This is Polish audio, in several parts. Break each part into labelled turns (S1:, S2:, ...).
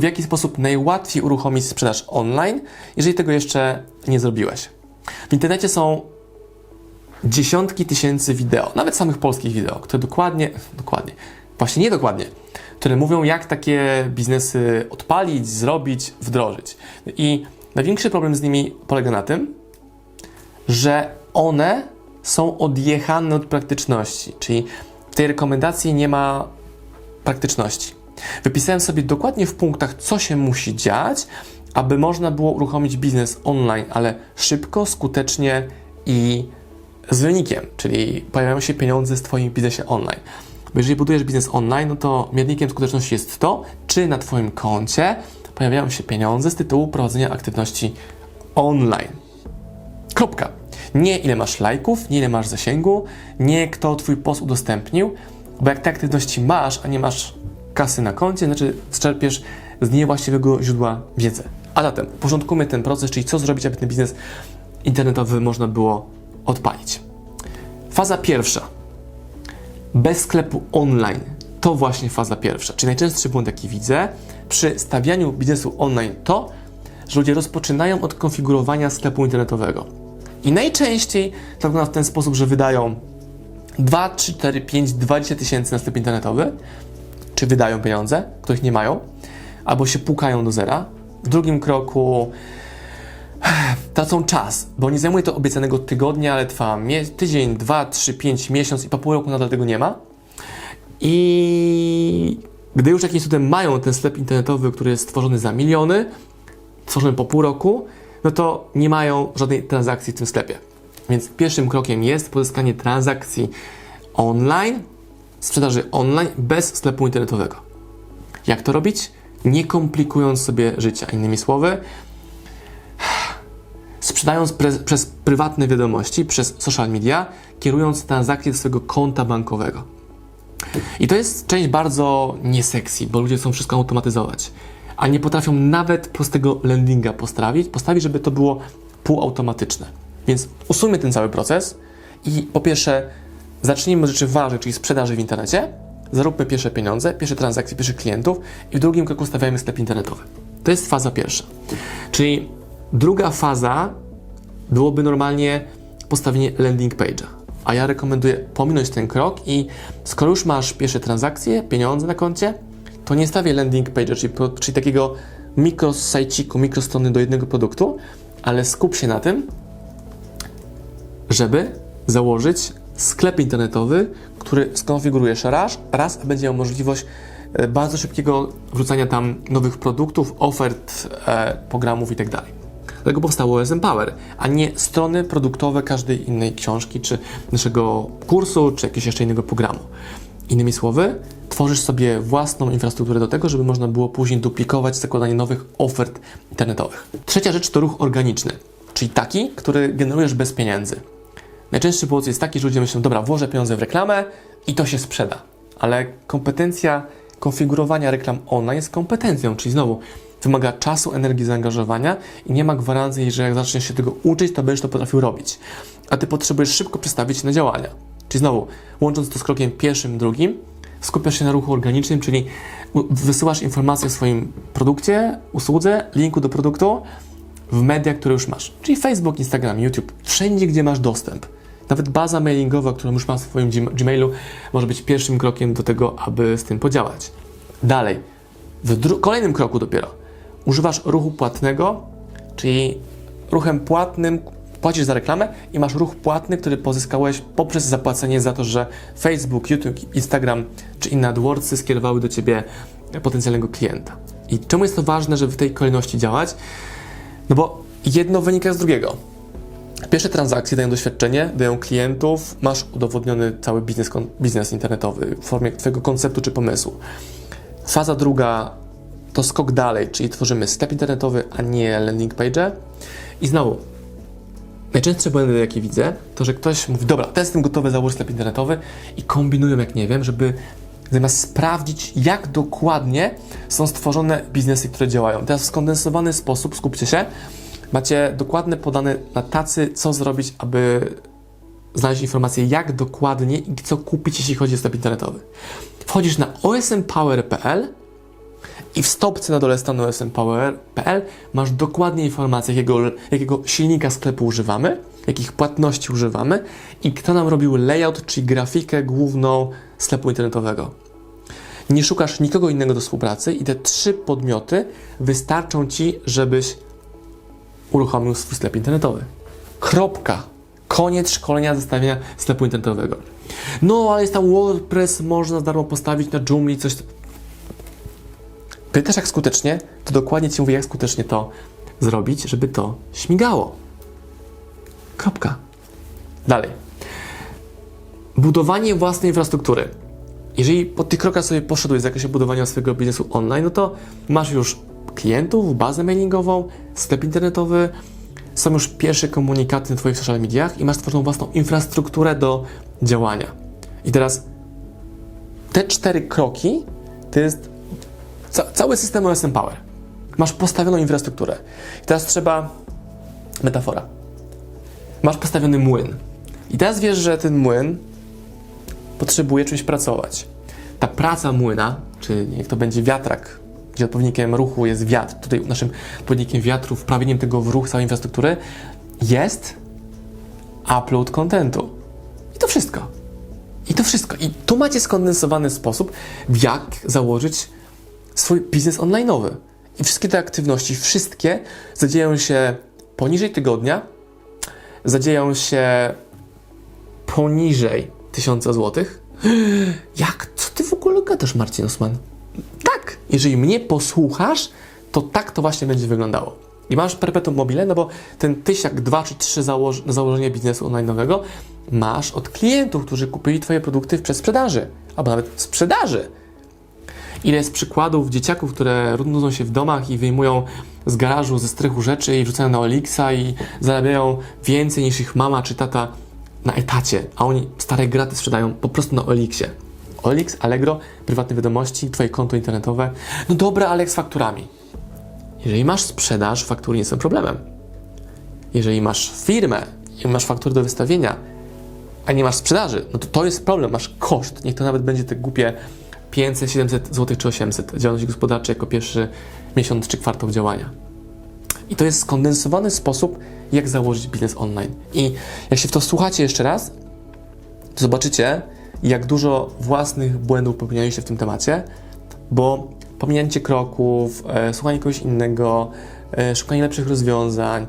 S1: w jaki sposób najłatwiej uruchomić sprzedaż online, jeżeli tego jeszcze nie zrobiłeś. W internecie są dziesiątki tysięcy wideo, nawet samych polskich wideo, które dokładnie, dokładnie, właśnie nie dokładnie, które mówią, jak takie biznesy odpalić, zrobić, wdrożyć. I największy problem z nimi polega na tym, że one są odjechane od praktyczności, czyli w tej rekomendacji nie ma praktyczności. Wypisałem sobie dokładnie w punktach, co się musi dziać, aby można było uruchomić biznes online, ale szybko, skutecznie i z wynikiem, czyli pojawiają się pieniądze w Twoim biznesie online. Bo jeżeli budujesz biznes online, no to miernikiem skuteczności jest to, czy na Twoim koncie pojawiają się pieniądze z tytułu prowadzenia aktywności online. Kropka. Nie ile masz lajków, nie ile masz zasięgu, nie kto Twój post udostępnił, bo jak te aktywności masz, a nie masz kasy na koncie, znaczy czerpiesz z niewłaściwego źródła wiedzy. A zatem porządkujmy ten proces, czyli co zrobić, aby ten biznes internetowy można było odpalić. Faza pierwsza. Bez sklepu online. To właśnie faza pierwsza. Czyli najczęstszy błąd, jaki widzę przy stawianiu biznesu online, to, że ludzie rozpoczynają od konfigurowania sklepu internetowego. I najczęściej to wygląda w ten sposób, że wydają 2, 3, 4, 5, 20 tysięcy na sklep internetowy, czy wydają pieniądze, których nie mają, albo się pukają do zera. W drugim kroku tracą czas, bo nie zajmuje to obiecanego tygodnia, ale trwa tydzień, dwa, trzy, pięć, miesiąc i po pół roku nadal tego nie ma. I gdy już jakimś cudem mają ten sklep internetowy, który jest stworzony za miliony, stworzony po pół roku, no to nie mają żadnej transakcji w tym sklepie. Więc pierwszym krokiem jest pozyskanie transakcji online, sprzedaży online bez sklepu internetowego. Jak to robić? Nie komplikując sobie życia. Innymi słowy, sprzedając pre- przez prywatne wiadomości, przez social media, kierując transakcje do swojego konta bankowego. I to jest część bardzo niesexy, bo ludzie chcą wszystko automatyzować, a nie potrafią nawet prostego landinga postawić, postawić, żeby to było półautomatyczne. Więc usuńmy ten cały proces i po pierwsze zacznijmy od rzeczy ważnych, czyli sprzedaży w internecie, zaróbmy pierwsze pieniądze, pierwsze transakcje, pierwszych klientów i w drugim kroku stawiajmy sklep internetowy. To jest faza pierwsza. Czyli druga faza byłoby normalnie postawienie landing page'a. A ja rekomenduję pominąć ten krok i skoro już masz pierwsze transakcje, pieniądze na koncie, to nie stawię landing page'a, czyli, czyli takiego mikrosajciku, mikrostrony do jednego produktu, ale skup się na tym, żeby założyć sklep internetowy, który skonfigurujesz raz, raz będzie miał możliwość e, bardzo szybkiego wrzucania tam nowych produktów, ofert, e, programów itd. Dlatego powstało OS Empower, a nie strony produktowe każdej innej książki, czy naszego kursu, czy jakiegoś jeszcze innego programu. Innymi słowy, tworzysz sobie własną infrastrukturę do tego, żeby można było później duplikować zakładanie nowych ofert internetowych. Trzecia rzecz to ruch organiczny, czyli taki, który generujesz bez pieniędzy. Najczęstszy błąd jest taki, że ludzie myślą, dobra, włożę pieniądze w reklamę i to się sprzeda. Ale kompetencja konfigurowania reklam online jest kompetencją, czyli znowu wymaga czasu, energii, zaangażowania i nie ma gwarancji, że jak zaczniesz się tego uczyć, to będziesz to potrafił robić. A ty potrzebujesz szybko przestawić się na działania. Czyli znowu, łącząc to z krokiem pierwszym, drugim, skupiasz się na ruchu organicznym, czyli wysyłasz informacje o swoim produkcie, usłudze, linku do produktu w media, które już masz. Czyli Facebook, Instagram, YouTube, wszędzie, gdzie masz dostęp. Nawet baza mailingowa, którą już masz w swoim Gm- Gmailu, może być pierwszym krokiem do tego, aby z tym podziałać. Dalej, w kolejnym kroku dopiero używasz ruchu płatnego, czyli ruchem płatnym płacisz za reklamę i masz ruch płatny, który pozyskałeś poprzez zapłacenie za to, że Facebook, YouTube, Instagram czy inne AdWordsy skierowały do Ciebie potencjalnego klienta. I czemu jest to ważne, żeby w tej kolejności działać? No bo jedno wynika z drugiego. Pierwsze transakcje dają doświadczenie, dają klientów, masz udowodniony cały biznes, biznes internetowy w formie Twojego konceptu czy pomysłu. Faza druga to skok dalej, czyli tworzymy sklep internetowy, a nie landing page. I znowu, najczęstsze błędy, jakie widzę, to że ktoś mówi, dobra, to jestem gotowy założyć sklep internetowy i kombinują jak nie wiem, żeby zamiast sprawdzić, jak dokładnie są stworzone biznesy, które działają. Teraz w skondensowany sposób, skupcie się, macie dokładne podane na tacy, co zrobić, aby znaleźć informację, jak dokładnie i co kupić, jeśli chodzi o sklep internetowy. Wchodzisz na osmpower.pl I w stopce na dole strony smpower.pl masz dokładnie informacje, jakiego, jakiego silnika sklepu używamy, jakich płatności używamy i kto nam robił layout, czyli grafikę główną sklepu internetowego. Nie szukasz nikogo innego do współpracy i te trzy podmioty wystarczą Ci, żebyś uruchomił swój sklep internetowy. Kropka. Koniec szkolenia zestawienia sklepu internetowego. No, ale jest tam WordPress, można za darmo postawić na Joomla coś. Pytasz jak skutecznie, to dokładnie Ci mówię, jak skutecznie to zrobić, żeby to śmigało. Kropka. Dalej. Budowanie własnej infrastruktury. Jeżeli po tych krokach sobie poszedłeś w zakresie budowania swojego biznesu online, no to masz już klientów, bazę mailingową, sklep internetowy, są już pierwsze komunikaty na Twoich social mediach i masz stworzoną własną infrastrukturę do działania. I teraz te cztery kroki to jest ca- cały system OSM Power. Masz postawioną infrastrukturę. I teraz trzeba metafora. Masz postawiony młyn. I teraz wiesz, że ten młyn potrzebuje czymś pracować. Ta praca młyna, czy niech to będzie wiatrak, gdzie odpowiednikiem ruchu jest wiatr, tutaj naszym odpowiednikiem wiatru, wprawieniem tego w ruch całej infrastruktury, jest upload contentu. I to wszystko. I to wszystko. I tu macie skondensowany sposób, jak założyć swój biznes online'owy. I wszystkie te aktywności, wszystkie zadzieją się poniżej tygodnia, zadzieją się poniżej 1000 złotych. Jak? Co ty w ogóle gadasz, Marcin Osman? Tak, jeżeli mnie posłuchasz, to tak to właśnie będzie wyglądało. I masz perpetuum mobile, no bo ten tysiak, dwa czy trzy założ- na założenie biznesu online'owego masz od klientów, którzy kupili Twoje produkty w przedsprzedaży, albo nawet w sprzedaży. Ile jest przykładów dzieciaków, które nudzą się w domach i wyjmują z garażu, ze strychu rzeczy i wrzucają na Olixa i zarabiają więcej niż ich mama czy tata na etacie, a oni stare graty sprzedają po prostu na Olixie. Olix, Allegro, prywatne wiadomości, twoje konto internetowe. No dobra, ale jak z fakturami? Jeżeli masz sprzedaż, faktury nie są problemem. Jeżeli masz firmę i masz faktury do wystawienia, a nie masz sprzedaży, no to to jest problem, masz koszt. Niech to nawet będzie te głupie 500, 700 zł czy 800 działalności gospodarczej jako pierwszy miesiąc czy kwartał działania. I to jest skondensowany sposób, jak założyć biznes online. I jak się w to słuchacie jeszcze raz, to zobaczycie, jak dużo własnych błędów popełnialiście w tym temacie, bo pominięcie kroków, e, słuchanie kogoś innego, e, szukanie lepszych rozwiązań,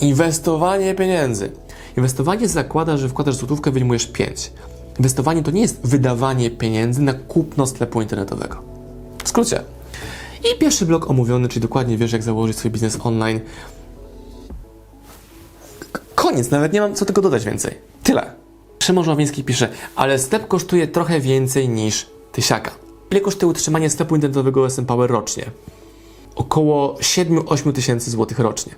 S1: inwestowanie pieniędzy. Inwestowanie zakłada, że wkładasz złotówkę, wyjmujesz 5. Inwestowanie to nie jest wydawanie pieniędzy na kupno sklepu internetowego. W skrócie. I pierwszy blok omówiony, czyli dokładnie wiesz, jak założyć swój biznes online. Koniec, nawet nie mam co tego dodać więcej. Tyle. Szymon Żławiński pisze, ale sklep kosztuje trochę więcej niż tysiaka. Ile kosztuje utrzymanie sklepu internetowego SM Power rocznie? Około 7-8 tysięcy złotych rocznie.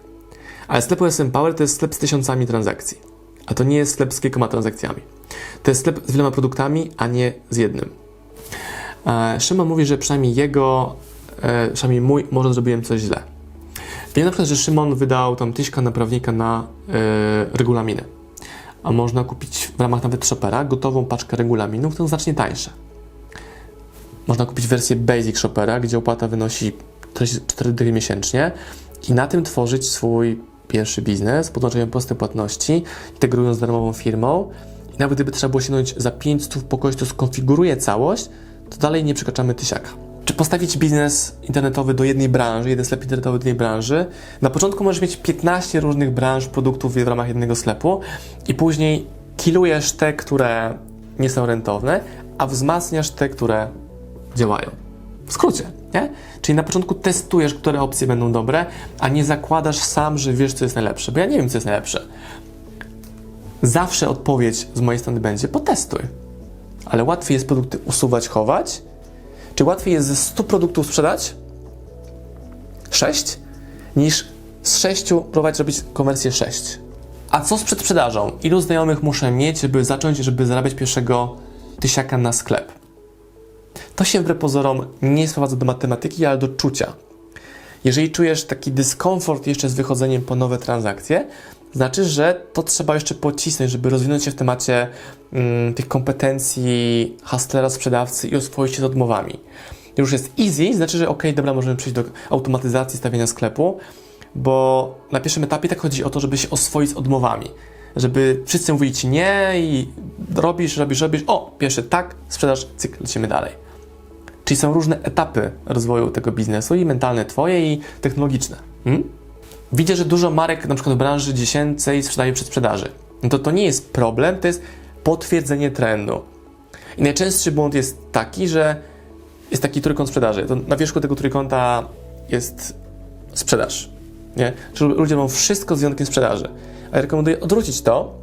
S1: Ale sklep SM Power to jest sklep z tysiącami transakcji. A to nie jest sklep z kilkoma transakcjami. To jest sklep z wieloma produktami, a nie z jednym. E, Szymon mówi, że przynajmniej jego, e, przynajmniej mój, może zrobiłem coś źle. Wiem na przykład, że Szymon wydał tam tyśka na prawnika na e, regulaminy. A można kupić w ramach nawet Shopera gotową paczkę regulaminów, to znacznie tańsze. Można kupić wersję Basic Shopera, gdzie opłata wynosi 4 dychy miesięcznie i na tym tworzyć swój pierwszy biznes, podłączają proste płatności, integrując z darmową firmą. I nawet gdyby trzeba było sięgnąć za 500 po kogoś, kto skonfiguruje całość, to dalej nie przekraczamy tysiaka. Czy postawić biznes internetowy do jednej branży, jeden sklep internetowy do jednej branży? Na początku możesz mieć 15 różnych branż, produktów w ramach jednego sklepu i później kilujesz te, które nie są rentowne, a wzmacniasz te, które działają. W skrócie, nie? Czyli na początku testujesz, które opcje będą dobre, a nie zakładasz sam, że wiesz, co jest najlepsze, bo ja nie wiem, co jest najlepsze. Zawsze odpowiedź z mojej strony będzie potestuj. Ale łatwiej jest produkty usuwać, chować, czy łatwiej jest ze 100 produktów sprzedać 6, niż z 6 próbować robić konwersję 6? A co z przedsprzedażą? Ilu znajomych muszę mieć, żeby zacząć, żeby zarabiać pierwszego tysiaka na sklep? To się wbrew pozorom nie sprowadza do matematyki, ale do czucia. Jeżeli czujesz taki dyskomfort jeszcze z wychodzeniem po nowe transakcje, znaczy, że to trzeba jeszcze pocisnąć, żeby rozwinąć się w temacie mm, tych kompetencji hustlera, sprzedawcy i oswoić się z odmowami. już jest easy, znaczy, że ok, dobra, możemy przejść do automatyzacji stawiania sklepu, bo na pierwszym etapie tak chodzi o to, żeby się oswoić z odmowami. Żeby wszyscy mówili ci nie i robisz, robisz, robisz. O, pierwszy tak, sprzedaż, cyk, lecimy dalej. Czyli są różne etapy rozwoju tego biznesu i mentalne twoje i technologiczne. Hmm? Widzę, że dużo marek na przykład w branży dziesięcej sprzedaje przed sprzedaży. No to to nie jest problem, to jest potwierdzenie trendu. I najczęstszy błąd jest taki, że jest taki trójkąt sprzedaży. To na wierzchu tego trójkąta jest sprzedaż. Nie? Czyli ludzie robią wszystko z wyjątkiem sprzedaży. A ja rekomenduję odwrócić to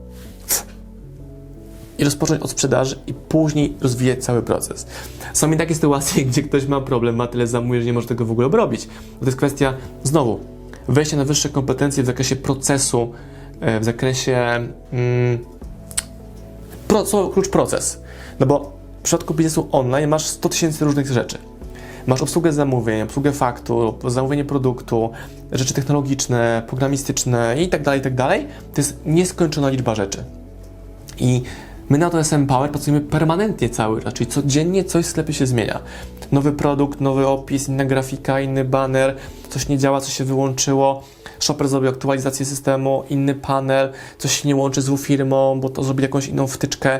S1: i rozpocząć od sprzedaży i później rozwijać cały proces. Są i takie sytuacje, gdzie ktoś ma problem, ma tyle zamówień, że nie może tego w ogóle obrobić. To jest kwestia, znowu, wejścia na wyższe kompetencje w zakresie procesu, e, w zakresie mm, pro, słowo klucz proces. No bo w przypadku biznesu online masz 100 tysięcy różnych rzeczy. Masz obsługę zamówień, obsługę faktur, zamówienie produktu, rzeczy technologiczne, programistyczne i tak dalej, i tak. To jest nieskończona liczba rzeczy. I my na to SM Power pracujemy permanentnie cały czas, czyli codziennie coś w sklepie się zmienia. Nowy produkt, nowy opis, inna grafika, inny banner, coś nie działa, coś się wyłączyło. Shopper zrobił aktualizację systemu, inny panel, coś się nie łączy z firmą, bo to zrobi jakąś inną wtyczkę.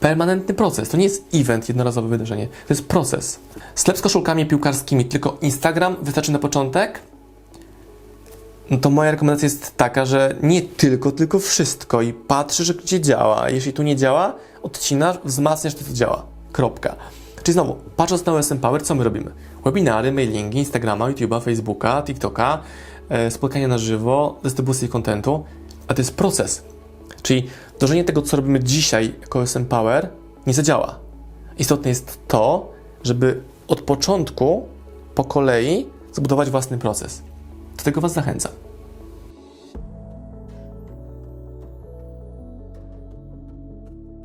S1: Permanentny proces. To nie jest event, jednorazowe wydarzenie. To jest proces. Sklep z koszulkami piłkarskimi, tylko Instagram wystarczy na początek? No to moja rekomendacja jest taka, że nie tylko, tylko wszystko i patrzysz, gdzie działa. Jeśli tu nie działa, odcinasz, wzmacniasz to, co działa. Kropka. Czyli znowu, patrząc na OSM Power, co my robimy? Webinary, mailingi, Instagrama, YouTube'a, Facebooka, TikToka, e, spotkania na żywo, dystrybucję kontentu, a to jest proces. Czyli wdrożenie tego, co robimy dzisiaj jako OSM Power, nie zadziała. Istotne jest to, żeby od początku, po kolei, zbudować własny proces. Do tego Was zachęcam.